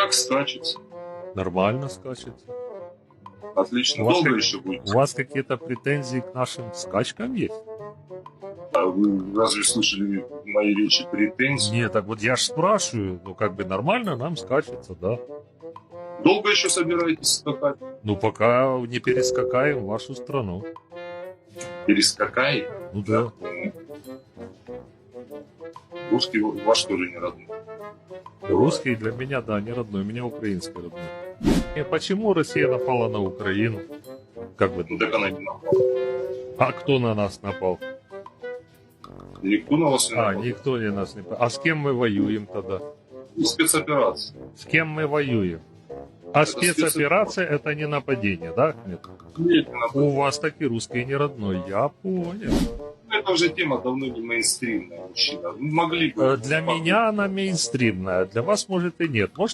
Как скачется? Нормально скачется. Отлично. У вас Долго как- еще будет? У вас какие-то претензии к нашим скачкам есть? А вы разве слышали мои речи претензий? Нет, так вот я ж спрашиваю, ну как бы нормально нам скачется, да. Долго еще собираетесь скакать? Ну пока не перескакаем в вашу страну. Перескакай. Ну да. Русский ваш тоже не родной. Русский для меня, да, не родной, у меня украинский родной. И почему Россия напала на Украину? Как вы Ну, так думаете? она не напала. А кто на нас напал? Никто на вас не А, напал. никто не нас не напал. А с кем мы воюем тогда? Спецоперация. С кем мы воюем? А Это спецоперация это не нападение, да? Нет. Нет, не напал. У вас таки русский не родной, я понял. Ну, Это уже тема давно не мейнстримная, мужчина. Могли бы. Э, Для меня она мейнстримная, для вас может и нет. Может